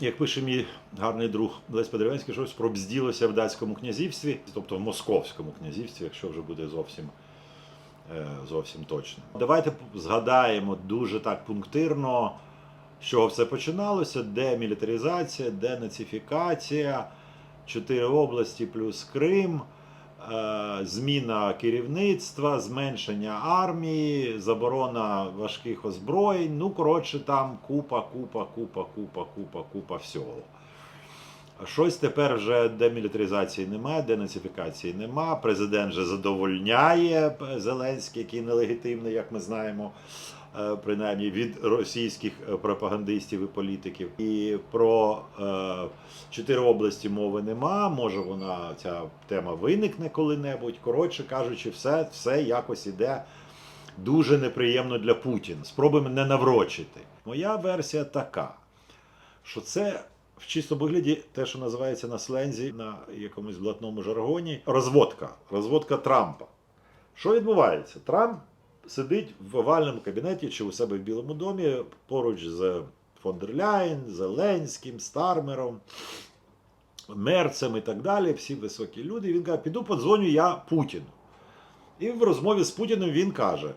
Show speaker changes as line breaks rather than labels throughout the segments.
як пише мій гарний друг Лесь Подеревенський, щось пробзділося в датському князівстві, тобто в московському князівстві, якщо вже буде зовсім, е, зовсім точно. Давайте згадаємо дуже так пунктирно, з чого все починалося: де мілітаризація, де нацифікація, чотири області плюс Крим. Е, Зміна керівництва, зменшення армії, заборона важких озброєнь. Ну, коротше, там купа, купа, купа, купа, купа, купа всього. Щось тепер вже демілітаризації немає, денацифікації нема. Президент вже задовольняє Зеленський, який нелегітимний, як ми знаємо, е, принаймні від російських е, пропагандистів і політиків. І про е, чотири області мови нема. Може вона ця тема виникне коли-небудь. Коротше кажучи, все, все якось іде дуже неприємно для Путіна. Спробуємо не наврочити. Моя версія така, що це в чистому вигляді те, що називається на слензі, на якомусь блатному жаргоні, розводка. Розводка Трампа. Що відбувається? Трамп сидить в овальному кабінеті чи у себе в Білому домі поруч з фон дер Ляєн, Зеленським, Стармером, Мерцем і так далі. Всі високі люди. Він каже: піду подзвоню я Путіну. І в розмові з Путіним він каже: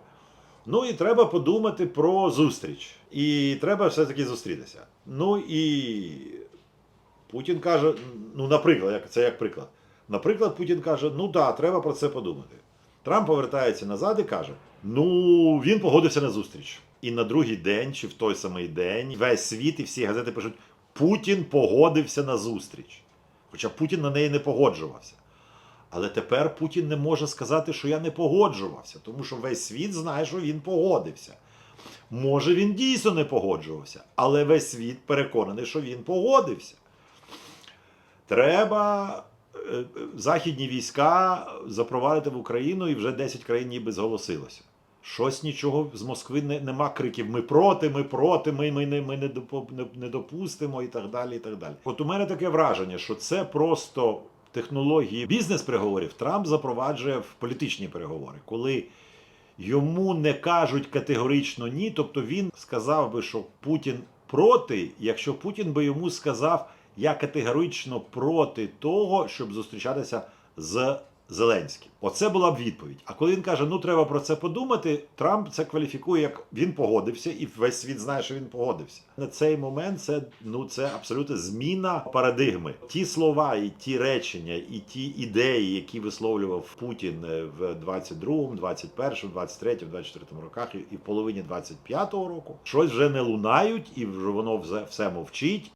Ну і треба подумати про зустріч. І треба все-таки зустрітися. Ну і Путін каже: ну, наприклад, це як приклад. Наприклад, Путін каже: ну так, треба про це подумати. Трамп повертається назад і каже: Ну, він погодився на зустріч. І на другий день, чи в той самий день, весь світ і всі газети пишуть: Путін погодився на зустріч. Хоча Путін на неї не погоджувався. Але тепер Путін не може сказати, що я не погоджувався, тому що весь світ знає, що він погодився. Може, він дійсно не погоджувався, але весь світ переконаний, що він погодився. Треба е, західні війська запровадити в Україну, і вже 10 країн ніби зголосилося. Щось нічого з Москви не, нема криків: ми проти, ми проти, ми, ми, не, ми не, не допустимо і так далі. і так далі. От у мене таке враження, що це просто технології бізнес-переговорів Трамп запроваджує в політичні переговори, коли йому не кажуть категорично ні. Тобто він сказав би, що Путін проти, якщо Путін би йому сказав, я категорично проти того, щоб зустрічатися з Зеленським. Оце була б відповідь. А коли він каже, ну треба про це подумати, Трамп це кваліфікує як він погодився, і весь світ знає, що він погодився. На цей момент це ну це абсолютно зміна парадигми. Ті слова, і ті речення, і ті ідеї, які висловлював Путін е, в 22-му, 21-му, 23-му, 24-му роках і в половині 25-го року, щось вже не лунають, і воно все мовчить.